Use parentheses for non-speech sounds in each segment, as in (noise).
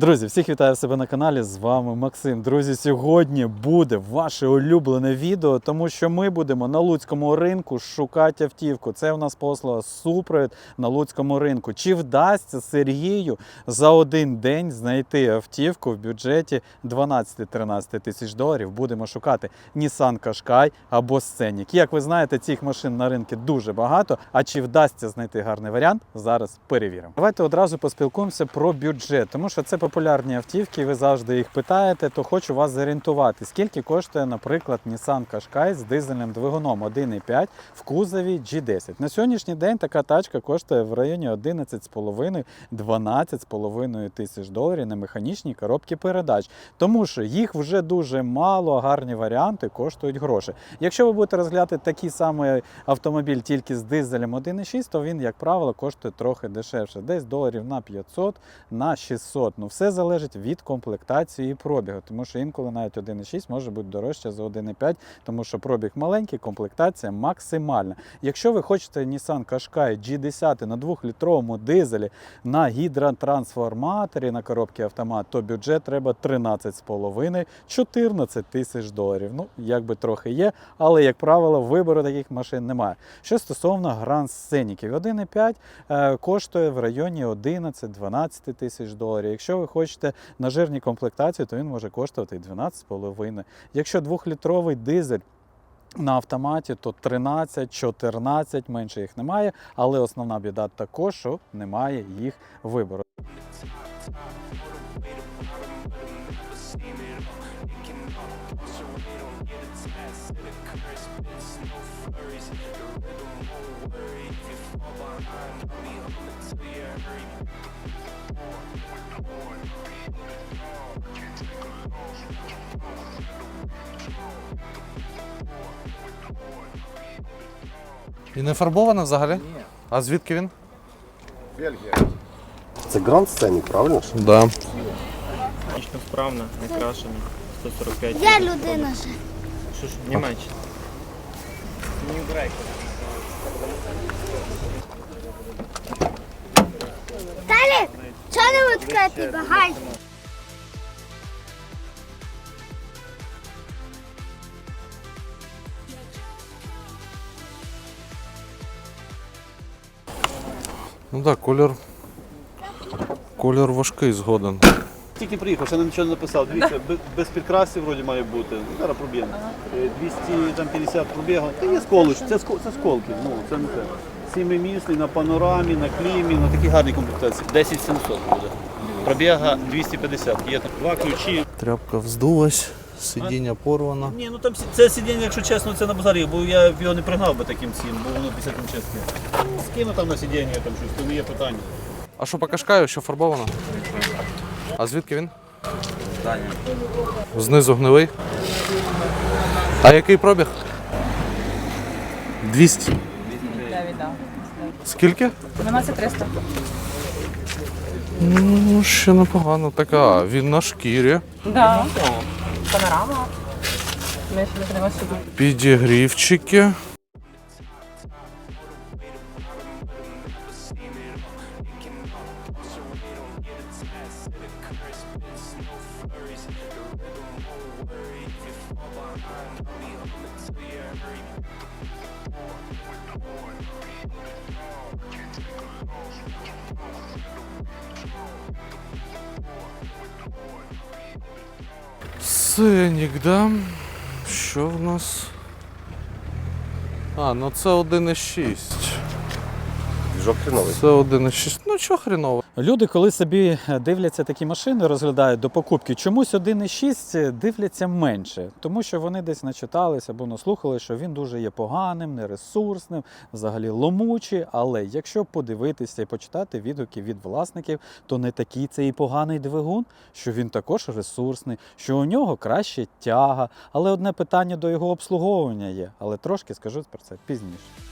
Друзі, всіх вітаю себе на каналі. З вами Максим. Друзі, сьогодні буде ваше улюблене відео, тому що ми будемо на луцькому ринку шукати автівку. Це у нас послуга супровід на луцькому ринку. Чи вдасться Сергію за один день знайти автівку в бюджеті 12-13 тисяч доларів? Будемо шукати Nissan Qashqai або Scenic. Як ви знаєте, цих машин на ринку дуже багато. А чи вдасться знайти гарний варіант? Зараз перевіримо. Давайте одразу поспілкуємося про бюджет, тому що це популярні автівки. Ви завжди їх питаєте. То хочу вас зорієнтувати. Скільки коштує, наприклад, Nissan Qashqai з дизельним двигуном 1,5 в кузові G10. На сьогоднішній день така тачка коштує в районі 11,5-12,5 тисяч доларів на механічній коробці передач. Тому що їх вже дуже мало, гарні варіанти коштують гроші. Якщо ви будете розглядати такий самий автомобіль тільки з дизелем 1,6, то він, як правило, коштує трохи дешевше, десь доларів на 500, на 600. Ну все залежить від комплектації і пробігу, тому що інколи навіть 1,6 може бути дорожче за 1,5, тому що пробіг маленький, комплектація максимальна. Якщо ви хочете Nissan Qashqai G10 на 2-літровому дизелі на гідротрансформаторі на коробці автомат, то бюджет треба 13,5-14 тисяч доларів. Ну, якби трохи є, але, як правило, вибору таких машин немає. Що стосовно Grand Scenic, 1,5 е, коштує в районі 11-12 тисяч доларів. Якщо ви хочете на жирній комплектації, то він може коштувати і 12,5. Якщо 2-літровий дизель на автоматі, то 13-14, менше їх немає, але основна біда також, що немає їх вибору. І не фарбована взагалі? Ні. А звідки він? Це гранд сценік, правильно? ж? Да. Технічно справна, не крашена. 145. Я людина же. Що ж, Німеччина. Талік, чого не відкритий багаж? Ну так, колір. Колір важкий згоден. Тільки приїхав, ще нічого не написав. Дивіться, без, без підкрасів вроді має бути. Ну, Зараз проб'ємо. Е, 250 пробігу. Та є сколиш, це, ско- це сколки. Ну, це не те. Сімимісний на панорамі, на клімі, на такій гарній комплектації. 10700 буде. Пробіга 250. Є там два ключі. Тряпка вздулась, сидіння порвано. Ні, ну там сі- це сидіння, якщо чесно, це на базарі, бо я б його не пригнав би таким цін, бо воно 50 чесно. Ну, скину там на сидіння там щось, то не є питання. А що по кашкаю, що фарбовано? А звідки він? Знизу гнилий. А який пробіг? 200. Скільки? 12300. Ну, ще непогано. Така, він на шкірі. Да. Панорама. Підігрівчики. Сенік, да? Що в нас? А, ну це 1,6. Двіжок хреновий. Це 1,6. Ну чого хреново? Люди, коли собі дивляться такі машини, розглядають до покупки, чомусь 1,6 дивляться менше, тому що вони десь начиталися або наслухали, що він дуже є поганим, нересурсним, взагалі ломучий. Але якщо подивитися і почитати відгуки від власників, то не такий це і поганий двигун, що він також ресурсний, що у нього краще тяга. Але одне питання до його обслуговування є. Але трошки скажу про це пізніше.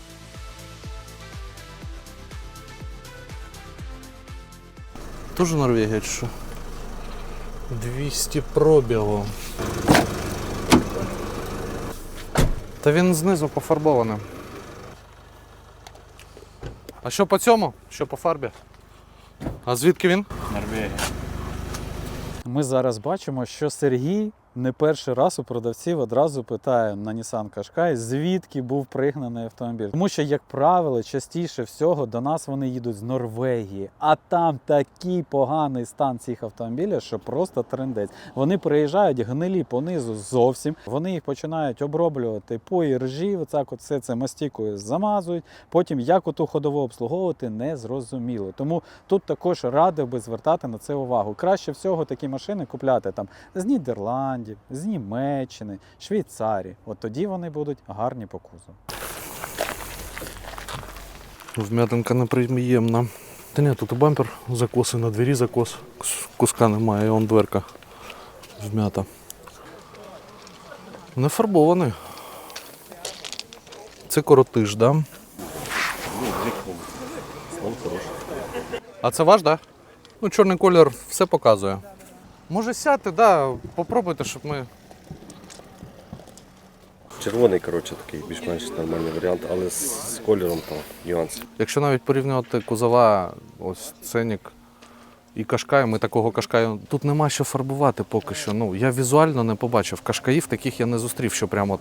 Тоже Норвегія чи що? 200 пробігу. Та він знизу пофарбований. А що по цьому? Що по фарбі? А звідки він? Норвегія. Ми зараз бачимо, що Сергій не перший раз у продавців одразу питає на Nissan Qashqai, звідки був пригнаний автомобіль. Тому що, як правило, частіше всього до нас вони їдуть з Норвегії, а там такий поганий стан цих автомобілів, що просто трендець. Вони приїжджають гнилі понизу зовсім. Вони їх починають оброблювати по іржі, оцак от все це мастікою замазують. Потім як оту ходову обслуговувати не зрозуміло. Тому тут також радив би звертати на це увагу. Краще всього такі машини купляти там з Нідерландів, з Німеччини, Швейцарії. От тоді вони будуть гарні по кузову. Вм'ятинка неприємна. Та ні, тут бампер закоси, на двері закос. Куска немає, і он дверка вм'ята. Не фарбований. Це коротиш, да? А це ваш, да? Ну, чорний колір все показує. Може сяти, да, попробуйте, щоб ми. Червоний, коротше, такий більш-менш нормальний варіант, але з, з кольором там нюанси. Якщо навіть порівнювати кузова, ось ценік і кашкай, ми такого кашкаю. Тут нема що фарбувати поки що. Ну, я візуально не побачив. Кашкаїв таких я не зустрів, що прямо.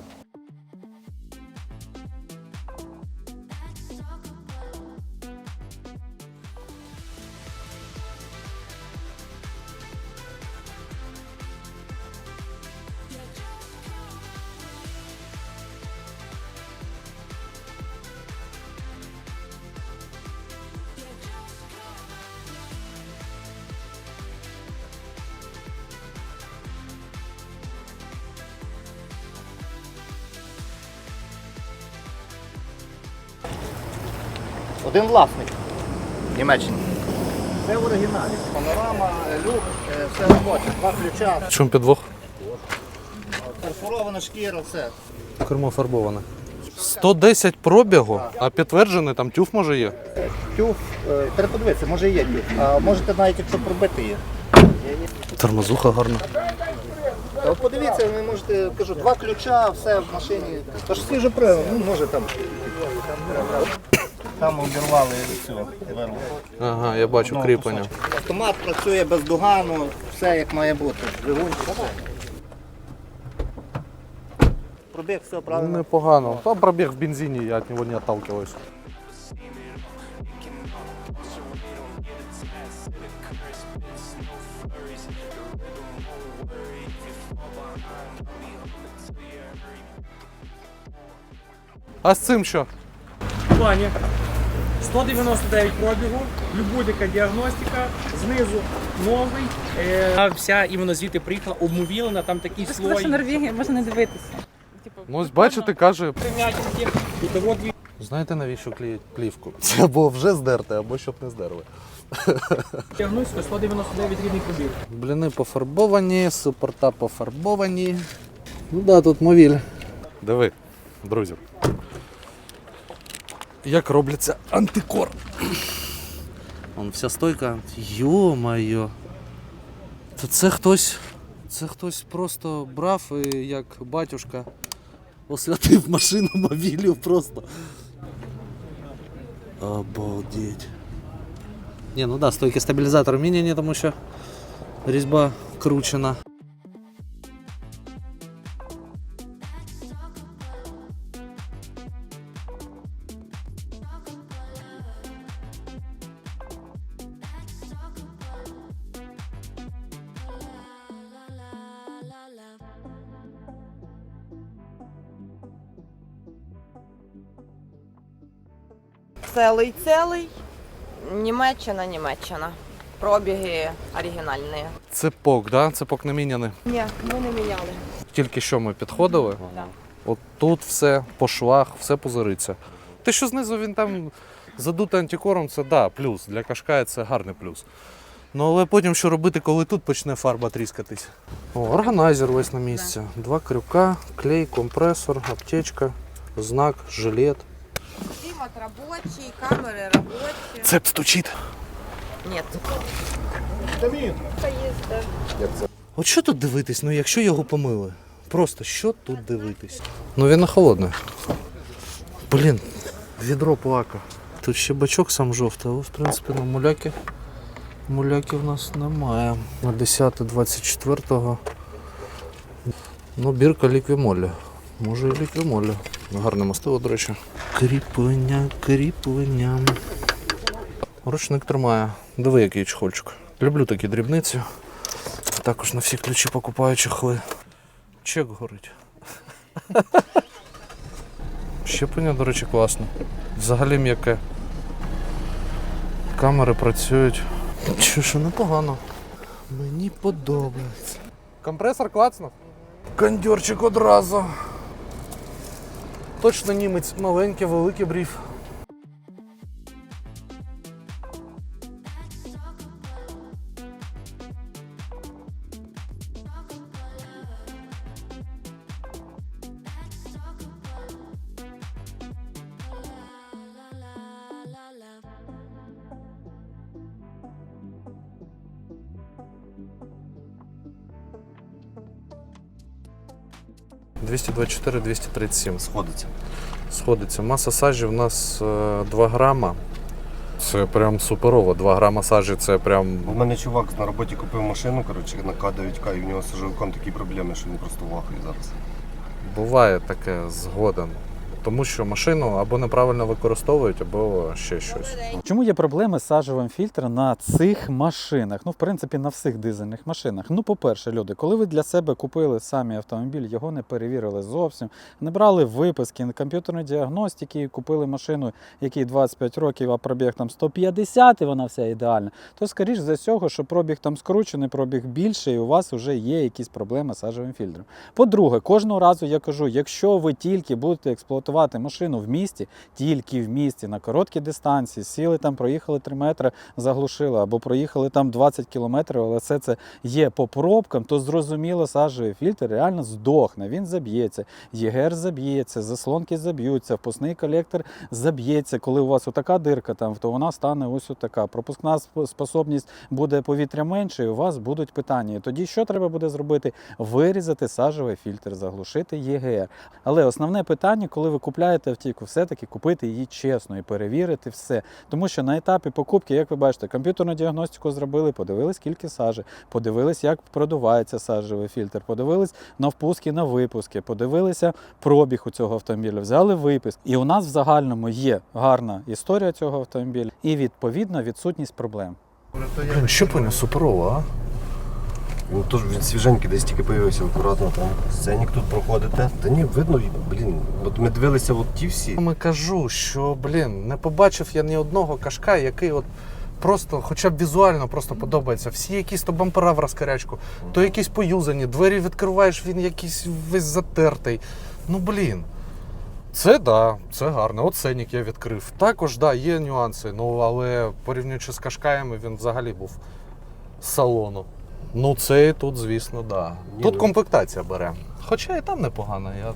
Один власник Німеччини. Це в оригіналі. Панорама, люк, е, все робоче, два ключа, чому підвох? перфорована шкіра, все. Кермо фарбоване. 110 пробігу, а підтверджений там тюф може є. Тюф, е, переподивіться, може і є тюф. А можете навіть якщо пробити є. Тормозуха гарна. Та от подивіться, ви можете, кажу, два ключа, все в машині. Тож всі вже при, ну може там. Там обірвали цю вирву. Ага, я бачу кріплення. Автомат працює без догану, все як має бути. Пробіг, все правильно. Непогано. Там пробіг в бензині, я від нього не отталкиваюсь. А з цим що? В плані 199 пробігу, любудика діагностика, знизу новий. Е, а вся іменно звідти приїхала, обмовілена, там такий Ти сказав, слой. що Норвегія можна не дивитися. Типу, Ну, ось бачите, каже, Прим'ятинки. І того дві знаєте навіщо клеїть плівку? Це (laughs) або вже здерти, або щоб не здерли. (laughs) діагностика, 199 рідний пробіг. Бліни пофарбовані, супорта пофарбовані. Ну да, тут мовіль. Диви, друзі. Як робляться антикор. Вон вся стойка. Йо-майо. Та це хтось. Це хтось просто брав і як батюшка освятив машину мобілів просто. Обалдеть. Ні, ну да, стойки стабілізатор міняні, тому що різьба кручена. Целий, целий. Німеччина, Німеччина. Пробіги оригінальні. Цепок, да? Цепок не міняний. Ні, ми не міняли. Тільки що ми підходили. Да. От тут все по швах, все позориться. Те, що знизу він там задутий антикором, це да, плюс. Для кашкая це гарний плюс. Ну але потім що робити, коли тут почне фарба тріскатись? О, органайзер весь на місці. Два крюка, клей, компресор, аптечка, знак, жилет. Клімат робочий, камери робочі. Цеп стучить. Ні. От що тут дивитись, ну якщо його помили? Просто що тут дивитись? Ну він не холодний. Блін, відро плака. Тут ще бачок сам жовтий, але в принципі на муляки Муляки в нас немає. На 10-24. Ну, бірка ліквімолі. Може і ліквімолі. Гарне мастило, до речі. Кріплення, кріплення. Ручник тримає. Диви, який чехольчик. Люблю такі дрібниці. Також на всі ключі покупаю чехли. Чек горить. Щеплення, до речі, класне. Взагалі м'яке. Камери працюють. Що що непогано. Мені подобається. Компресор клацнув. Кондьорчик одразу. Точно німець маленький, великий бріф. «224 237 Сходиться. сходиться. Маса сажі в нас е, 2 грама. Це прям суперово. 2 грама сажі це прям. У мене чувак на роботі купив машину, коротше, на К9К, і в нього з сажовиком такі проблеми, що він просто вахує зараз. Буває таке згоден. Тому що машину або неправильно використовують, або ще щось. Чому є проблеми з сажевим фільтром на цих машинах? Ну, в принципі, на всіх дизельних машинах. Ну, по-перше, люди, коли ви для себе купили самі автомобіль, його не перевірили зовсім, не брали виписки на комп'ютерної діагностики, купили машину, якій 25 років, а пробіг там 150, і вона вся ідеальна, то скоріш за всього, що пробіг там скручений, пробіг більше, і у вас вже є якісь проблеми з сажевим фільтром. По-друге, кожного разу я кажу, якщо ви тільки будете експлуатувати машину в місті, тільки в місті на короткій дистанції, сіли там, проїхали 3 метри, заглушили, або проїхали там 20 кілометрів, але все це є по пробкам, то зрозуміло, сажевий фільтр реально здохне, він заб'ється, ЄГР заб'ється, заслонки заб'ються, впускний колектор заб'ється. Коли у вас отака дирка, там, то вона стане ось отака. Пропускна способність буде повітря менше, і у вас будуть питання. І тоді що треба буде зробити? Вирізати сажевий фільтр, заглушити ЄГР. Але основне питання, коли ви купляєте автівку, все-таки купити її чесно і перевірити все. Тому що на етапі покупки, як ви бачите, комп'ютерну діагностику зробили, подивились, скільки сажі, подивились, як продувається сажевий фільтр, подивились на впуски, на випуски, подивилися пробіг у цього автомобіля, взяли випуск. І у нас в загальному є гарна історія цього автомобіля і відповідно відсутність проблем. Блін, щеплення суперово, а? Він теж він свіженький, десь тільки появився акуратно там. Сценік тут проходите. Та ні, видно, блін, от ми дивилися от ті всі. Я кажу, що, блін, не побачив я ні одного кашка, який от просто, хоча б візуально просто подобається. Всі якісь то бампера в розкарячку, то якісь поюзані, двері відкриваєш, він якийсь весь затертий. Ну, блін. Це да, це гарно. От Сенік я відкрив. Також, да, є нюанси. Ну, але порівнюючи з кашкаями, він взагалі був салону. Ну, цей тут, звісно, да. Тут ну- комплектація бере. Хоча і там непогано. Я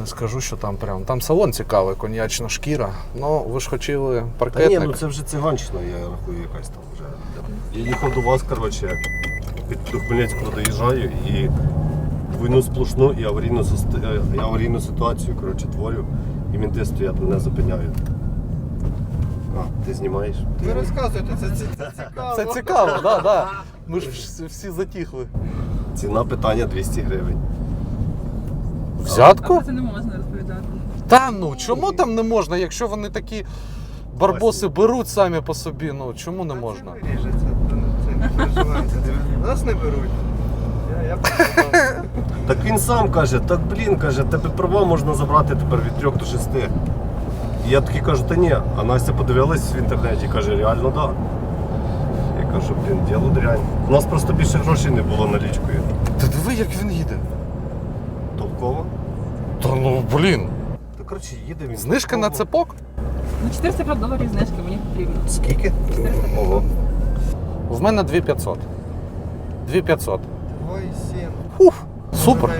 не скажу, що там прям. Там салон цікавий, коньячна шкіра. Ну, ви ж хотіли Та ні, ну це вже циганщина, я рахую якась там вже. Я їхав до вас, коротше, під до Хмельницького доїжджаю і двойну сплошну і аварійну, е, і аварійну ситуацію коротше, творю, і мінти стоять, мене зупиняють. А, ти знімаєш? Ви розказуєте, це, це, це цікаво. Це цікаво, так, да, да. Ми ж всі, всі затихли. Ціна питання 200 гривень. Взятку? Це не можна розповідати. Та ну чому там не можна, якщо вони такі барбоси беруть самі по собі, ну чому не можна? Ріжеться, це, це не переживайте. Нас не беруть. Я, я переживаю. Так він сам каже, так блін, каже, тебе права можна забрати тепер від 3 до 6. І я такий кажу, та ні. А Настя подивилась в інтернеті і каже, реально так. Да. Кажу, блін, діло дрянь. У нас просто більше грошей не було налічкою. Та диви, як він їде. Толково. Та ну блін. Та коротше, їде він. Знижка на толково. цепок? Ну 405 доларів знижки мені потрібно. Скільки? Ого. В мене 2500. 2500. Ой, сім. Уф, супер.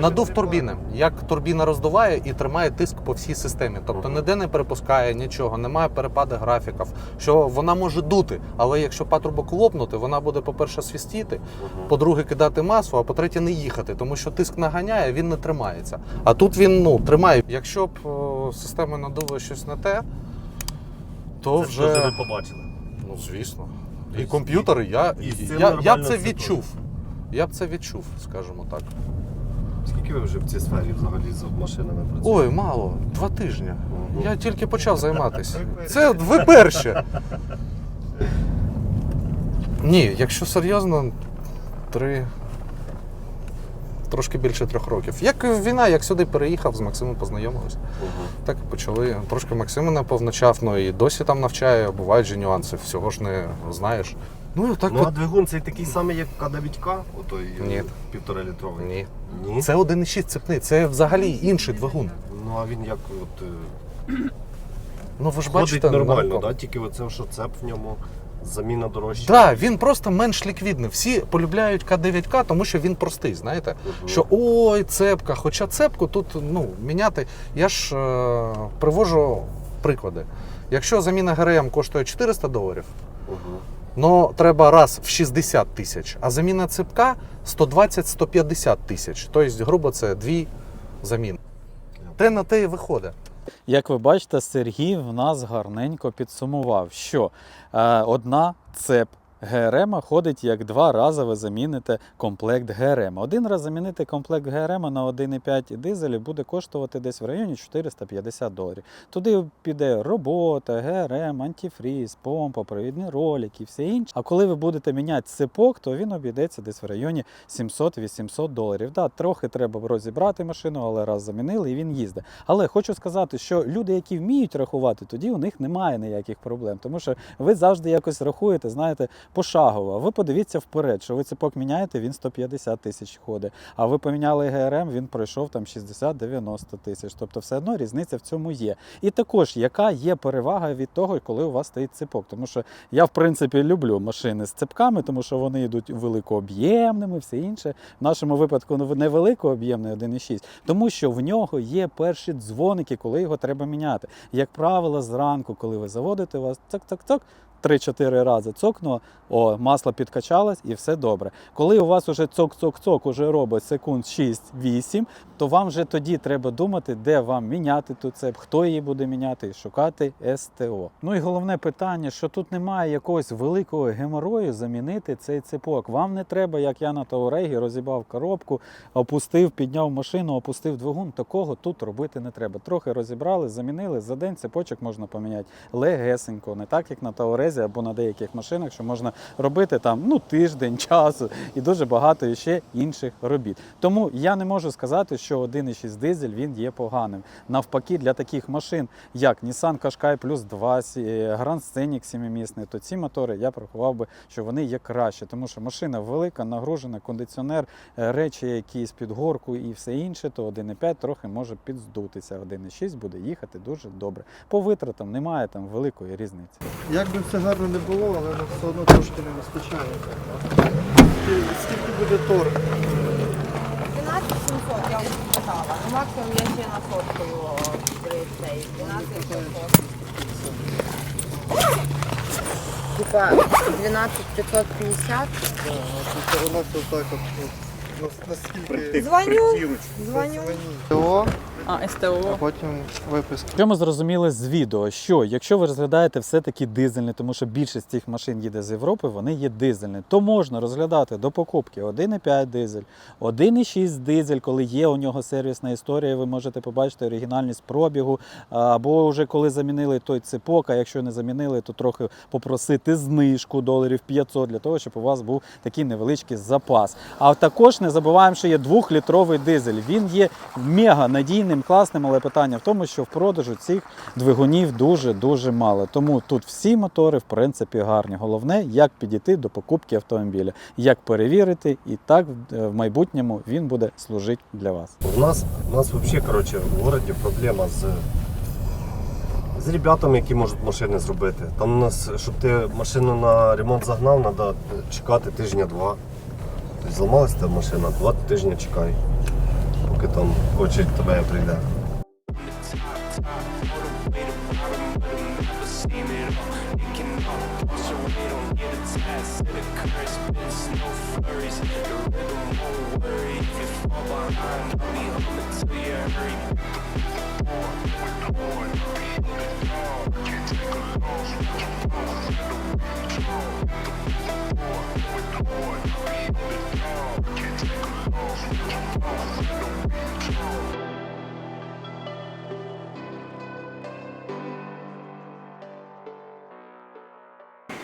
Надув турбіни. Як турбіна роздуває і тримає тиск по всій системі. Тобто ніде не перепускає нічого, немає перепаду графіків. Що вона може дути, але якщо патрубок лопнути, вона буде, по-перше, свістіти, по-друге, кидати масу, а по-третє, не їхати, тому що тиск наганяє, він не тримається. А тут він ну, тримає. Якщо б система надула щось не те, то Це вже. вже ви побачили. Ну, звісно. І комп'ютери, я, і з я, я це відчув. Я б це відчув, скажімо так. Скільки ви вже в цій сфері взагалі з машинами працюєте? Ой, мало, два тижні. Мгм. Я тільки почав займатися. Це ви перші. Ні, якщо серйозно, три. Трошки більше трьох років. Як війна, як сюди переїхав, з Максимом познайомились. Мгм. Так і почали. Трошки Максим мене повначав, ну і досі там навчає, бувають же нюанси, всього ж не знаєш. Ну так Ну а от. двигун цей такий самий, як К9К, отой е, Ні. півтора літровий. Ні. Ні. Це 1,6 цепний, це взагалі інший двигун. Ну а він як от е, Ну ви ж ходить бачите, нормально, да? тільки оце що цеп в ньому, заміна дорожча. Так, він просто менш ліквідний. Всі полюбляють К9К, тому що він простий, знаєте? Мгм. Що ой, цепка. Хоча цепку тут ну, міняти. Я ж е, привожу приклади. Якщо заміна ГРМ коштує 400 доларів, Мгм. Ну треба раз в 60 тисяч, а заміна цепка 120-150 тисяч. Тобто, грубо, це дві заміни. Те на те і виходить. Як ви бачите, Сергій в нас гарненько підсумував, що е, одна цеп ГРМ ходить як два рази ви заміните комплект ГРМ. Один раз замінити комплект ГРМ на 1,5 дизелі буде коштувати десь в районі 450 доларів. Туди піде робота, ГРМ, антифріз, помпа, провідні ролики все інше. А коли ви будете міняти цепок, то він обійдеться десь в районі 700-800 доларів. Да, трохи треба розібрати машину, але раз замінили і він їздить. Але хочу сказати, що люди, які вміють рахувати, тоді у них немає ніяких проблем, тому що ви завжди якось рахуєте, знаєте, пошагово. Ви подивіться вперед, що ви цепок міняєте, він 150 тисяч ходить. А ви поміняли ГРМ, він пройшов там 60-90 тисяч. Тобто, все одно різниця в цьому є. І також, яка є перевага від того, коли у вас стоїть цепок. Тому що я, в принципі, люблю машини з цепками, тому що вони йдуть великооб'ємними, все інше. В нашому випадку ну, невеликооб'ємний 1,6, тому що в нього є перші дзвоники, коли його треба міняти. Як правило, зранку, коли ви заводите, у вас цок-цок-цок. 3-4 рази цокнуло, о, масло підкачалось і все добре. Коли у вас уже цок-цок-цок уже робить секунд 6-8, то вам вже тоді треба думати, де вам міняти ту цеп, хто її буде міняти, і шукати СТО. Ну і головне питання, що тут немає якогось великого геморою замінити цей цепок. Вам не треба, як я на Таурегі, розібав коробку, опустив, підняв машину, опустив двигун. Такого тут робити не треба. Трохи розібрали, замінили. За день цепочок можна поміняти легесенько, не так як на Таурезі або на деяких машинах, що можна робити там ну тиждень (laughs) часу і дуже багато ще інших робіт. Тому я не можу сказати, що 1,6 дизель він є поганим. Навпаки, для таких машин, як Nissan Qashqai Plus 2, е, Grand Scenic 7-місний, то ці мотори я порахував би, що вони є краще, тому що машина велика, нагружена, кондиціонер, е, речі якісь під горку і все інше, то 1,5 трохи може підздутися. 1,6 буде їхати дуже добре. По витратам немає там великої різниці. Як би все гарно не було, але ну, все одно трошки не вистачає. Скільки- буде торг? 12 700, я вже сказала. Ну, максимум я ще на сотку при цей 12 700. Типа 12 550. Тобто у нас отак от, от, ну, наскільки Дзвоню, дзвоню. ТО, А, а потім виписка. Що ми зрозуміли з відео, що якщо ви розглядаєте все-таки дизельне, тому що більшість цих машин їде з Європи, вони є дизельні, то можна розглядати до покупки 1,5 дизель, 1,6 дизель, коли є у нього сервісна історія, ви можете побачити оригінальність пробігу, або вже коли замінили той цепок, а якщо не замінили, то трохи попросити знижку доларів 500 для того, щоб у вас був такий невеличкий запас. А також не забуваємо, що є двохлітровий дизель. Він є мега надійним, класним, але питання в тому, що в продажу цих двигунів дуже-дуже мало. Тому тут всі мотори, в принципі, гарні. Головне, як підійти до покупки автомобіля, як перевірити, і так е, в майбутньому він буде служити для вас. У нас, у нас взагалі, коротше, в городі проблема з, з ребятами, які можуть машини зробити. Там у нас, щоб ти машину на ремонт загнав, треба чекати тижня-два. Тобто зламалася та машина, два тижні чекай, поки там очередь тебе прийде. Can't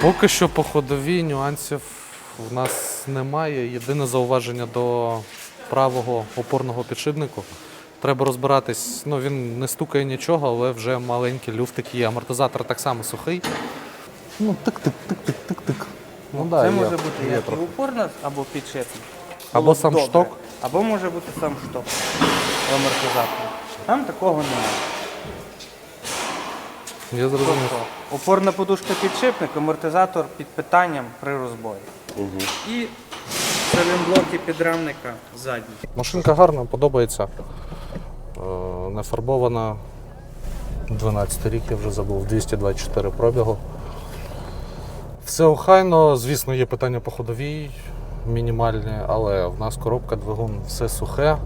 Поки що по ходовій нюансів в нас немає. Єдине зауваження до правого опорного підшипнику. Треба розбиратись, ну він не стукає нічого, але вже маленький люфтик є. Амортизатор так само сухий. Ну, тик-тик-тик-тик-тик-тик. Ну, ну, да, Це є. може бути як і трохи. або підшипник. Або ну, сам добре. шток. Або може бути сам шток амортизатора. Там такого немає. Я зрозумів. Тобто опорна подушка підшипник, амортизатор під питанням при розбої. І салінблоки підрамника задні. Машинка гарна, подобається. Е, Не фарбована. 12 рік я вже забув, 224 пробігу. Все охайно, звісно, є питання по ходовій, мінімальні, але в нас коробка, двигун, все сухе.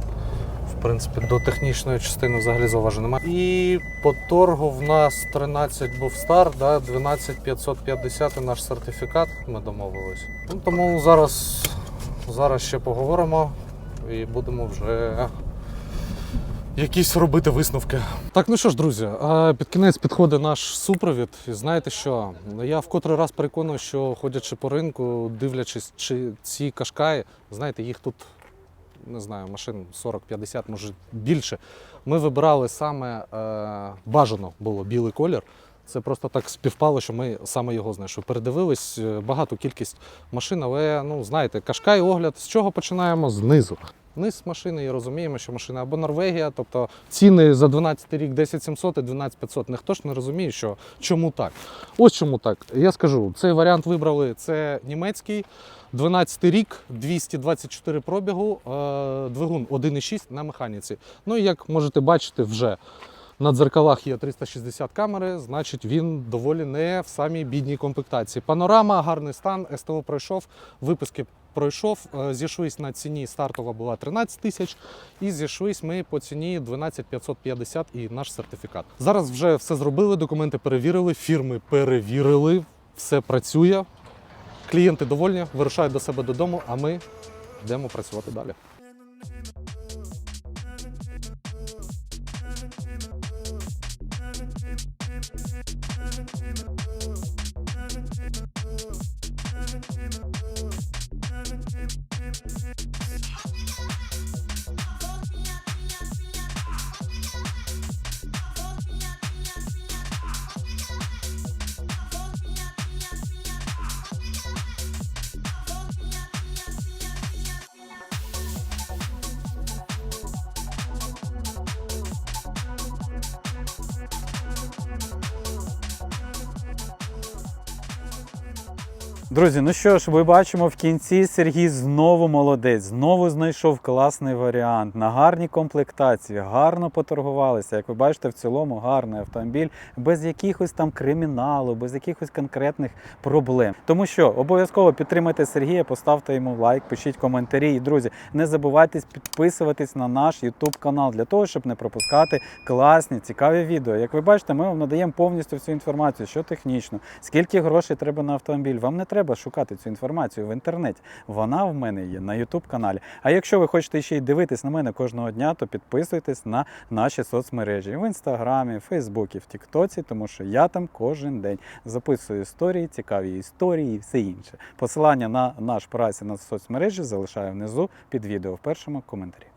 В принципі, до технічної частини взагалі зауважень немає. І по торгу в нас 13 був старт, да, 12550 наш сертифікат, ми домовились. Ну, тому зараз, зараз ще поговоримо і будемо вже якісь робити висновки. Так, ну що ж, друзі, під кінець підходить наш супровід. І знаєте що? Я в котрий раз переконую, що ходячи по ринку, дивлячись, чи ці кашкаї, знаєте, їх тут не знаю, машин 40-50, може більше. Ми вибирали саме е, бажано було білий колір. Це просто так співпало, що ми саме його знайшли. Передивились е, багату кількість машин, але ну знаєте, кашкай огляд. З чого починаємо? Знизу. Низ машини і розуміємо, що машина або Норвегія, тобто ціни за 12 рік 10700 і 12500. Ніхто ж не розуміє, що чому так. Ось чому так. Я скажу, цей варіант вибрали. Це німецький. 12 рік, 224 пробігу, е, двигун 1,6 на механіці. Ну і як можете бачити, вже на дзеркалах є 360 камери, значить він доволі не в самій бідній комплектації. Панорама, гарний стан, СТО пройшов, виписки пройшов. Е, Зійшлись на ціні стартова була 13 тисяч, і зійшлись ми по ціні 12 550 і наш сертифікат. Зараз вже все зробили, документи перевірили, фірми перевірили, все працює. Клієнти довольні, вирушають до себе додому, а ми йдемо працювати далі. Thank you. Друзі, ну що ж, ви бачимо в кінці Сергій знову молодець, знову знайшов класний варіант на гарній комплектації, гарно поторгувалися. Як ви бачите, в цілому гарний автомобіль, без якихось там криміналу, без якихось конкретних проблем. Тому що обов'язково підтримайте Сергія, поставте йому лайк, пишіть коментарі. І друзі, не забувайте підписуватись на наш YouTube канал для того, щоб не пропускати класні, цікаві відео. Як ви бачите, ми вам надаємо повністю всю інформацію, що технічно, скільки грошей треба на автомобіль. Вам не треба шукати цю інформацію в інтернеті. Вона в мене є на YouTube каналі. А якщо ви хочете ще й дивитись на мене кожного дня, то підписуйтесь на наші соцмережі в інстаграмі, Фейсбуці, в Тіктоці, тому що я там кожен день записую історії, цікаві історії і все інше. Посилання на наш прайс і на соцмережі залишаю внизу під відео в першому коментарі.